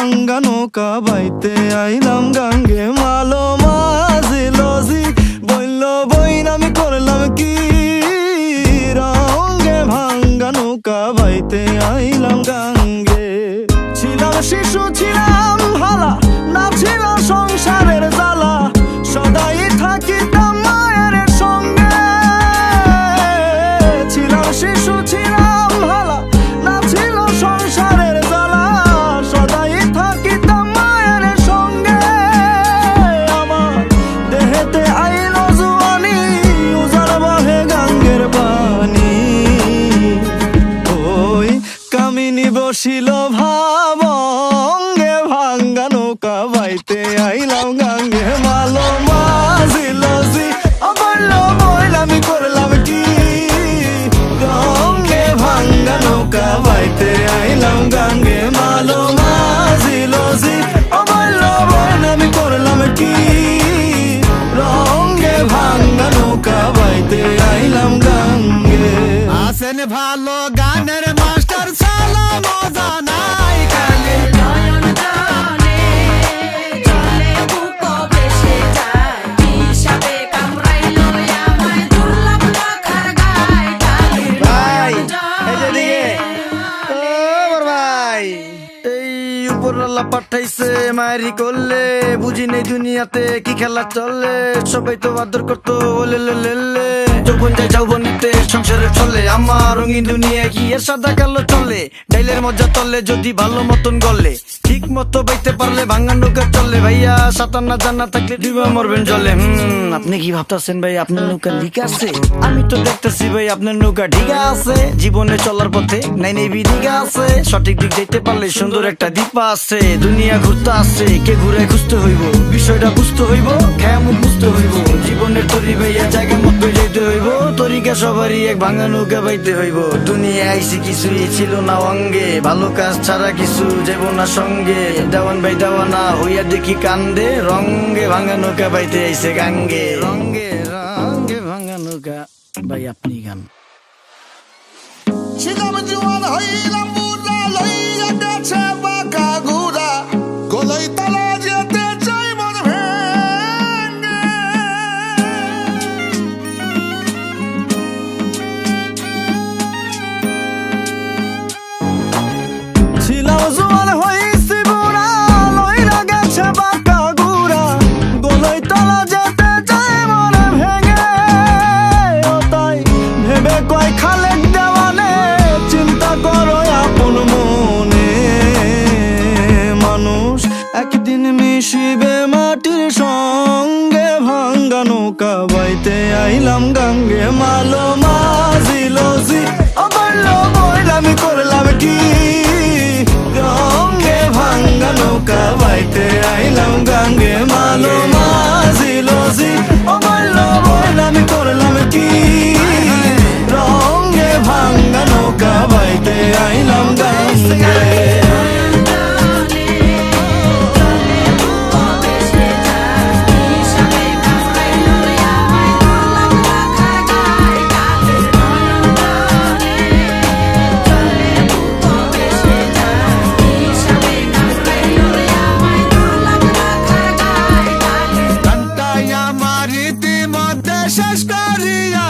ভাঙ্গা নৌকা বাইতে আইলাম গাঙ্গে মালো বসিল ভাবঙ্গে ভাঙ্গা নৌকা বাইতে আইলাম গাঙ্গে মালো আমি করলাম ভাঙ্গা নৌকা বাইতে গাঙ্গে ভাঙ্গা নৌকা বাইতে গাঙ্গে। ভালো গানের উপরওয়ালা পাঠাইছে মারি করলে, বুঝি নেই দুনিয়াতে কি খেলা চলে। সবাই তো আদর করতো, ওলে লে লে লে। সংসারে চলে। আমার রঙিন দুনিয়া এর সাদা কালো চলে? ডাইলের মজা যদি ভালো মতন গলে। ঠিক মতো বাইতে পারলে ভাঙা নৌকা চলে। ভাইয়া না জানা থাকলে মরবেন জলে। হুম, আপনি কি ভাবতেছেন ভাই, আপনার নৌকা লিক আছে? আমি তো দেখতেছি ভাই, আপনার নৌকা ঠিক আছে। জীবনে চলার পথে নাই নেই বিদিকা আছে। সঠিক দিক যেতে পারলে সুন্দর একটা দীপা আছে। দুনিয়া ঘুরতে আছে, কে ঘুরে খুঁজতে হইব? বিষয়টা বুঝতে হইব খেয়া বুঝতে হইব। জীবনের তরি ভাইয়া জায়গা মতো যেতে হইব, তরিকা সবারই এক ভাঙা নৌকা বাইতে হইব। দুনিয়া আইসি কিছুই ছিল না অঙ্গে, ভালো কাজ ছাড়া কিছু যাব না সঙ্গে। দেওয়ান ভাই দেওয়ানা হইয়া দেখি কান্দে, রঙ্গে ভাঙা নৌকা বাইতে আইসে গাঙ্গে। রঙ্গে রঙ্গে ভাঙা নৌকা, ভাই আপনি গান। ছিলাম জোয়ান হইলাম যেতে কয় খালেক চিন্তা করো আপন মনে। মানুষ একদিন মিশিবে মাটির সঙ্গে, ভাঙ্গা নৌকা বাইতে আইলাম গাঙ্গে। মালো বলল বইল আমি করলাম কি শেষ করিয়া